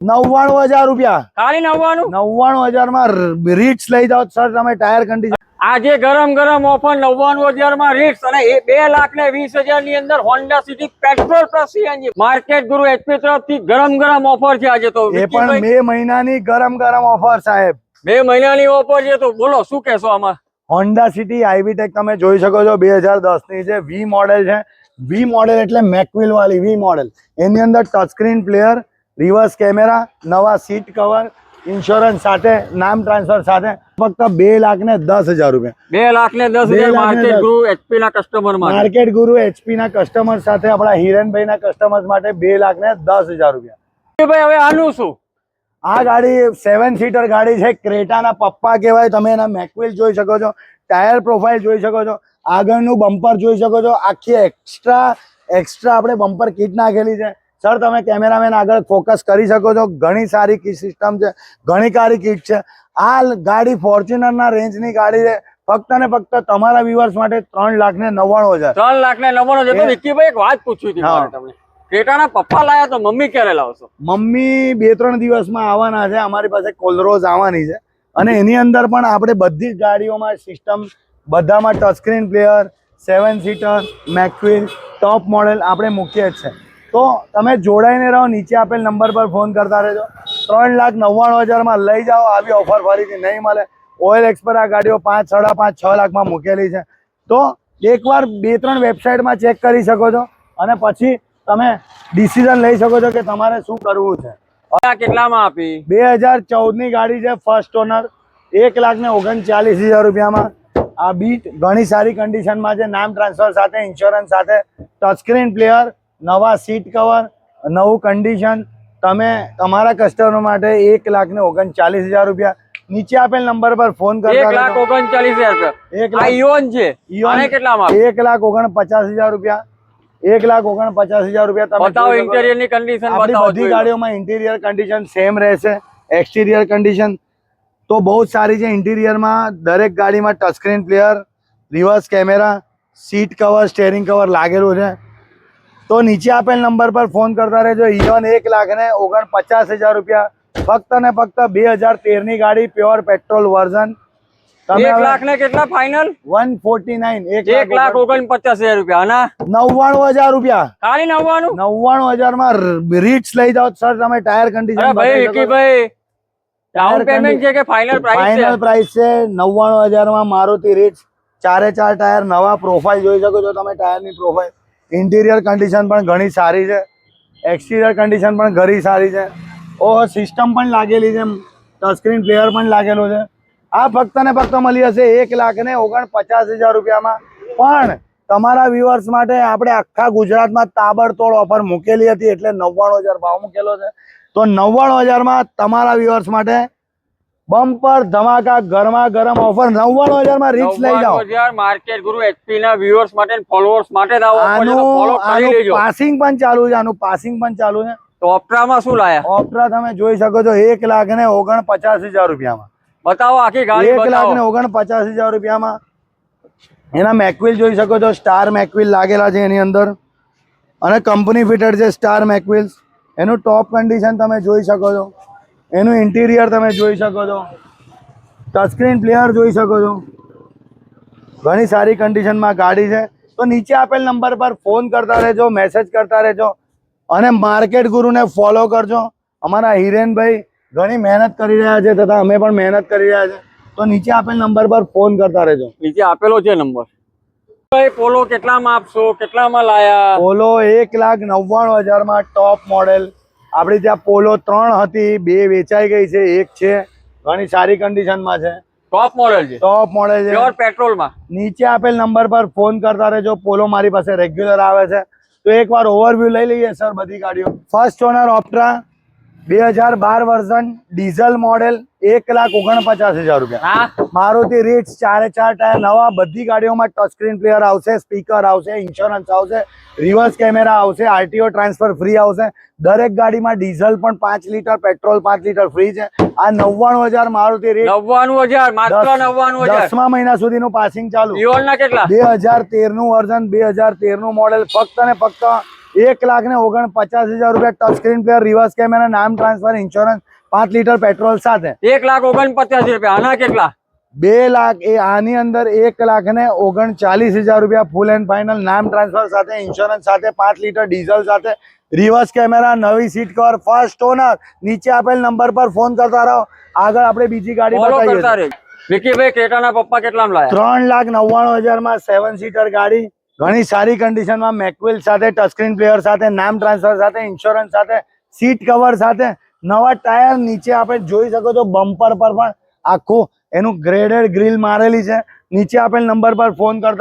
નવ્વાણું હજાર રૂપિયા. ખાલી નવ્વાણું? નવ્વાણું હજારમાં રીટ્સ લઈ જાઓ સર તમે ટાયર કન્ડિશન આજે ગરમ ગરમ ઓફર નવ્વાણું હજારમાં રીટ્સ અને એ બે લાખ ને વીસ હજારની અંદર Honda City petrol plus CNG market guru H તરફથી ગરમ ગરમ ઓફર છે આજે તો. એ પણ બે મે મહિનાની ગરમ ગરમ ઓફર સાહેબ. બે મહિનાની ઓફર છે તો બોલો શું કહેશો આમાં? હોન્ડા સિટી આઈવીટેક તમે જોઈ શકો છો બે હજાર દસની છે વી મોડેલ છે. વી મોડેલ એટલે મેકવિલ વાળી વી મોડેલ એની અંદર ટચસ્ક્રીન પ્લેયર રિવર્સ કેમેરા નવા સીટ કવર ઇન્સ્યોરન્સ સાથે નામ ટ્રાન્સફર સાથે ફક્ત બે લાખ ને દસ હજાર રૂપિયા. બે લાખ ને દસ હજાર market guru H P customer market guru H P customer સાથે આપણા હિરેનભાઈ ના કસ્ટમર માટે બે લાખ ને દસ હજાર રૂપિયા. ભાઈ હવે આનું શું? આ ગાડી સેવન સીટર ગાડી છે. ક્રેટાના પપ્પા કહેવાય. તમે એના મેકવિલ જોઈ શકો છો. ટાયર પ્રોફાઇલ જોઈ શકો છો. આગળનું બમ્પર જોઈ શકો છો. આખી એક્સ્ટ્રા એક્સ્ટ્રા આપણે બમ્પર કીટ નાખેલી છે. સર તમે કેમેરામેન આગળ ફોકસ કરી શકો છો. ઘણી સારી કીટ સિસ્ટમ છે ઘણી સારી કીટ છે. આ ગાડી ફોર્ચ્યુનરના રેન્જની ગાડી છે. ફક્ત ને ફક્ત તમારા વ્યુઅર્સ માટે ત્રણ લાખ ને નવ્વાણું હજાર. ત્રણ લાખ ને નવ્વાણું હજાર. વિક્કીભાઈ એક વાત પૂછવી હતી તમને. ક્રેટાના પપ્પા લાયા તો મમ્મી ક્યારે લાવશો? મમ્મી બે ત્રણ દિવસમાં આવવાના છે. અમારી પાસે કોલરોઝ આવવાની છે. અને એની અંદર પણ આપણે બધી જ ગાડીઓમાં સિસ્ટમ બધામાં ટચસ્ક્રીન પ્લેયર સેવન સીટર મેકવિલ ટોપ મોડેલ આપણે મૂકીએ જ છે. તો તમે જોડાઈને રહો નીચે આપેલ નંબર પર ફોન કરતા રહેજો. ત્રણ લાખ નવ્વાણું હજારમાં લઈ જાઓ આવી ઓફર ફરીથી નહીં મળે. ઓઇલ એક્સપર આ ગાડીઓ પાંચ સાડા પાંચ છ લાખમાં મૂકેલી છે. તો એકવાર બે ત્રણ વેબસાઇટમાં ચેક કરી શકો છો અને પછી તમે ડિસિઝન લઈ શકો છો કે તમારે શું કરવું છે. આ કેટલામાં આપી? બે હજાર ચૌદની ગાડી છે ફર્સ્ટ ઓનર એક લાખ ને ઓગણચાલીસ હજાર રૂપિયામાં. આ બીટ ઘણી સારી કન્ડિશનમાં છે. નામ ટ્રાન્સફર સાથે ઇન્સ્યોરન્સ સાથે ટચસ્ક્રીન પ્લેયર નવા સીટ કવર નવું કન્ડિશન તમે તમારા કસ્ટમર માટે એક લાખ ને ઓગણચાલીસ હજાર રૂપિયા નીચે આપેલ નંબર પર ફોન એક કરતા લાખ ઓગણચાલીસ હજાર એક લાખ. ઇયોન છે. ઇયોન કેટલામાં એક લાખ ઓગણપચાસ હજાર રૂપિયા. એક લાખ ઓગણપચાસ હજાર રૂપિયા તમે બતાવો જોઈ શકો. છો. ઇન્ટેરિયરની કન્ડિશન બતાવો બધી ગાડીઓમાં ઇન્ટિરિયર કન્ડિશન સેમ રહેશે. એક્સટિરિયર કન્ડિશન તો બહુ જ સારી છે ઇન્ટિરિયરમાં દરેક ગાડીમાં touchscreen player reverse camera seat cover steering cover લાગેલું છે. તો નીચે આપેલ નંબર પર ફોન કરતા રહેજો. ઇયોન એક લાખ ને ઓગણપચાસ હજાર રૂપિયા. ફક્ત ને ફક્ત બે હજાર તેરની ગાડી પ્યોર પેટ્રોલ વર્ઝન એક લાખ ને કેટલા ફાઇનલ વન ફોર્ટી નાઇન એક લાખ ઓગણપચાસ હજાર રૂપિયા. આના નવ્વાણું હજાર રૂપિયા. ખાલી નવ્વાણું? નવ્વાણું હજારમાં રીટ્સ લઈ જાઓ સર તમે ટાયર કન્ડિશન ભાઈ વિકીભાઈ ડાઉન પેમેન્ટ છે. કે પ્રાઇસ છે? ફાઇનલ પ્રાઇસ છે નવ્વાણું હજારમાં મારુતિ રીટ્સ ચારે ચાર ટાયર નવા પ્રોફાઇલ જોઈ શકો છો તમે ટાયરની પ્રોફાઇલ ઇન્ટિરિયર કન્ડિશન પણ ઘણી સારી છે. એક્સટિરિયર કન્ડિશન પણ ઘણી સારી છે. ઓ સિસ્ટમ પણ લાગેલી છે. ટચસ્ક્રીન પ્લેયર પણ લાગેલું છે. આ ફક્ત ને ફક્ત મળી હશે એક લાખ ને ઓગણપચાસ હજાર રૂપિયામાં. પણ તમારા વ્યુઅર્સ માટે આપણે આખા ગુજરાતમાં તાબડતોડ ઓફર મૂકેલી હતી એટલે નવ્વાણું હજાર ભાવ મૂકેલો છે. તો નવ્વાણું હજારમાં તમારા વ્યુઅર્સ માટે બમ્પર ધમાકા ગરમા ગરમ ઓફર નવ્વાણું હજારમાં રીચ લઈ જાઓ. હજાર માર્કેટ ગુરુ એચપી ના વ્યુઅર્સ માટે ફોલોઅર્સ માટે આનું પાસિંગ પણ ચાલુ છે આનું પાસિંગ પણ ચાલુ છે. તો ઓપ્ટ્રામાં શું લાયા? ઓપ્ટ્રા તમે જોઈ શકો છો એક લાખ ને ઓગણપચાસ હજાર રૂપિયામાં. બતાવો આખી ગાડી એક લાખ ને ઓગણ ઓગણપચાસ હજાર રૂપિયામાં. એના મેકવિલ જોઈ શકો છો સ્ટાર મેકવિલ લાગેલા છે એની અંદર. અને કંપની ફિટેડ છે સ્ટાર મેકવિલ્સ એનું ટોપ કન્ડિશન તમે જોઈ શકો છો. એનું ઇન્ટિરિયર તમે જોઈ શકો છો. ટચસ્ક્રીન પ્લેયર જોઈ શકો છો. ઘણી સારી કન્ડિશનમાં ગાડી છે. તો નીચે આપેલ નંબર પર ફોન કરતા રહેજો મેસેજ કરતા રહેજો અને માર્કેટ ગુરુને ફોલો કરજો. અમારા હિરેનભાઈ ઘણી મહેનત કરી રહ્યા છે તથા અમે પણ મહેનત કરી રહ્યા છે. તો નીચે આપેલ નંબર પર ફોન કરતા રહેજો. નીચે આપેલો છે નંબર ભાઈ પોલો કેટલામાં આપશો? કેટલામાં લાયા? પોલો એક લાખ નવ્વાણું હજારમાં ટોપ મોડેલ આપણી ત્યાં પોલો ત્રણ હતી બે વેચાઈ ગઈ છે એક છે. ઘણી સારી કન્ડિશનમાં છે. ટોપ મોડેલ છે. ટોપ મોડેલ છે. પ્યોર પેટ્રોલમાં નીચે આપેલ નંબર પર ફોન કરતા રહેજો. પોલો મારી પાસે રેગ્યુલર આવે છે. તો એકવાર ઓવરવ્યૂ લઈ લઈએ સર બધી ગાડીઓ. ફર્સ્ટ ઓનર ઓપ્ટ્રા બે હજાર બાર વર્ઝન ડીઝલ મોડેલ એક લાખ ઓગણપચાસ હજાર રૂપિયા. મારુતિ રીટ્સ ચારે ચાર ટાયર નવા બધી ગાડીઓમાં ટચ સ્ક્રીન પ્લેયર આવશે સ્પીકર આવશે ઇન્સ્યોરન્સ આવશે રિવર્સ કેમેરા આવશે આરટીઓ ટ્રાન્સફર ફ્રી આવશે. દરેક ગાડીમાં ડીઝલ પણ પાંચ લીટર પેટ્રોલ પાંચ લીટર ફ્રી છે. આ નવ્વાણું હજાર મારુતિ રીટ નવ્વાણું હજાર માત્ર નવ્વાણું હજાર. દસમા મહિના સુધીનું પાસિંગ ચાલુ. કેટલા? બે હજાર તેરનું વર્ઝન બે હજાર તેરનું મોડેલ ફક્ત ને ફક્ત એક લાખ ને ઓગણ પચાસ હજાર રૂપિયા touch screen player reverse camera નામ ટ્રાન્સફર ઇન્સ્યોરન્સ પાંચ લીટર પેટ્રોલ સાથે. એક લાખ ઓગણપચાસ રૂપિયા. આના કેટલા? બે લાખ એ આની અંદર એક લાખ ને ઓગણચાલીસ હજાર રૂપિયા ફૂલ એન્ડ ફાઇનલ નામ ટ્રાન્સફર સાથે ઇન્સ્યોરન્સ સાથે પાંચ લીટર ડીઝલ સાથે. રિવર્સ કેમેરા નવી સીટ કવર ફર્સ્ટ ઓનર નીચે આપેલ નંબર પર ફોન કરતા રહો. આગળ આપણે બીજી ગાડી બતાવીએ. વિકીભાઈ કેટાના પપ્પા કેટલા લાયા? ત્રણ લાખ નવ્વાણું હજારમાં સેવન સીટર ગાડી. ઘણી સારી કન્ડિશનમાં મેકવિલ સાથે ટચસ્ક્રીન પ્લેયર સાથે, નામ ટ્રાન્સફર સાથે ઇન્સ્યોરન્સ સાથે સીટ કવર સાથે, નવા ટાયર નીચે આપણે જોઈ શકો છો બમ્પર પર પણ આખું એનું ગ્રેડેડ ગ્રીલ મારેલી છે. નીચે આપેલ નંબર પર ફોન કરતા